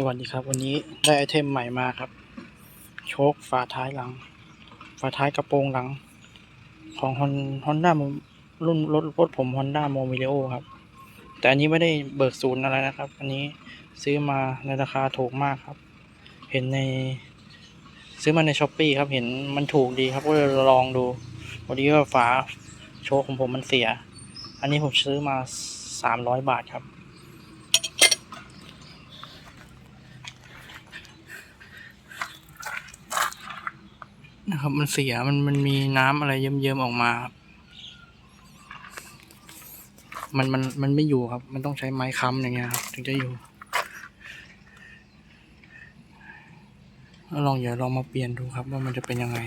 สวัสดีครับ วันนี้ได้ไอเทมใหม่มาครับ โชคฝาท้ายหลัง ฝาท้ายกระโปรงหลัง ของฮอนฮอนด้ารุ่นรถรถผมฮอนด้าโมมิเลโอครับ แต่อันนี้ไม่ได้เบิกศูนย์อะไรนะครับ อันนี้ซื้อมาในราคาถูกมากครับ เห็นในซื้อมาในช้อปปีครับ เห็นมันถูกดีครับก็เลยลองดูพอดีว่าฝาโชคของผมมันเสีย อันนี้ผมซื้อมาสามร้อยบาทครับ นะครับ มันเสียมันมันมีน้ำอะไรเยิ้มๆออกมาครับมันมันมันไม่อยู่ครับ มันต้องใช้ไม้ค้ำอย่างเงี้ยครับ ถึงจะอยู่ล้วลองอย่าลองมาเปลี่ยนดูครับว่ามันจะเป็นยังไง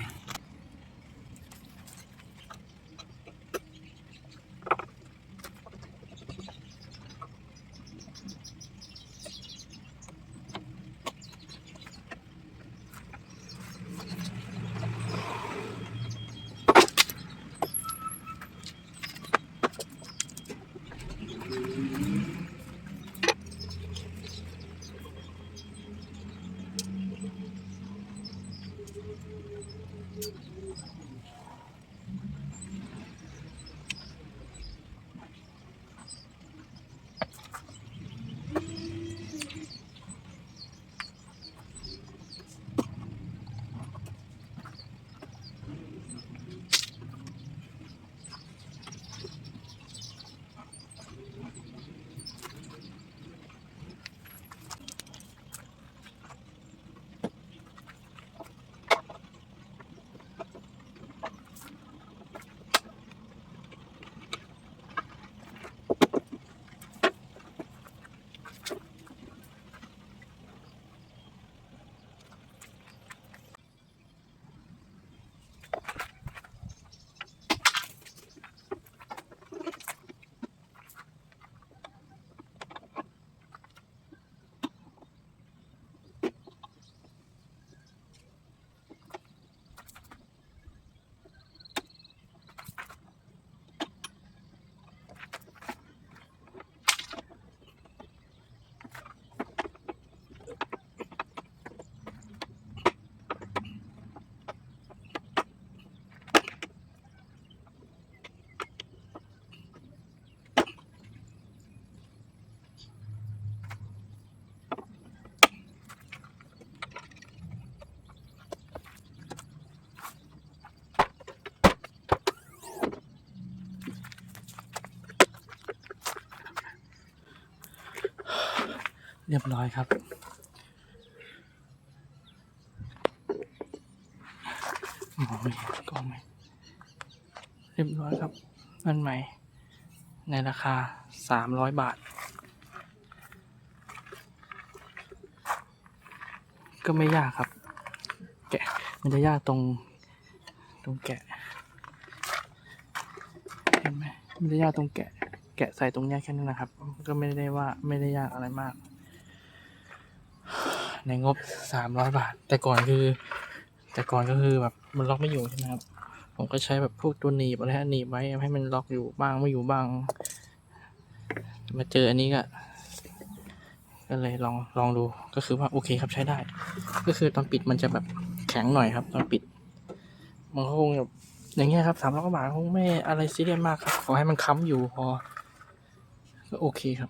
เรียบร้อยครับ มองไม่เห็นกล้องไหมเรียบร้อยครับอันใหม่ ในราคาสามร้อยบาท ก็ไม่ยากครับ แกะ มันจะยากตรง ตรงแกะเห็นไหมมันจะยากตรงแกะ แกะใส่ตรงเนี้แค่นั้นนะครับ ก็ไม่ได้ว่าไม่ได้ยากอะไรมาก ในงบสามร้อยบาท แต่ก่อนคือ แต่ก่อนก็คือแบบมันล็อกไม่อยู่ใช่ไหมครับ ผมก็ใช้แบบพวกตัวหนีบอะไรฮะหนีบไว้ให้มันล็อกอยู่บ้างไม่อยู่บ้าง มาเจออันนี้ก็ก็เลยลองลองดูก็คือว่าโอเคครับใช้ได้ ก็คือตอนปิดมันจะแบบแข็งหน่อยครับ ตอนปิด มันก็คงแบบอย่างเงี้ยครับสามร้อยกว่าบาทคงไม่อะไรซีเรียสมากครับขอให้มันค้ำอยู่พอก็โอเคครับ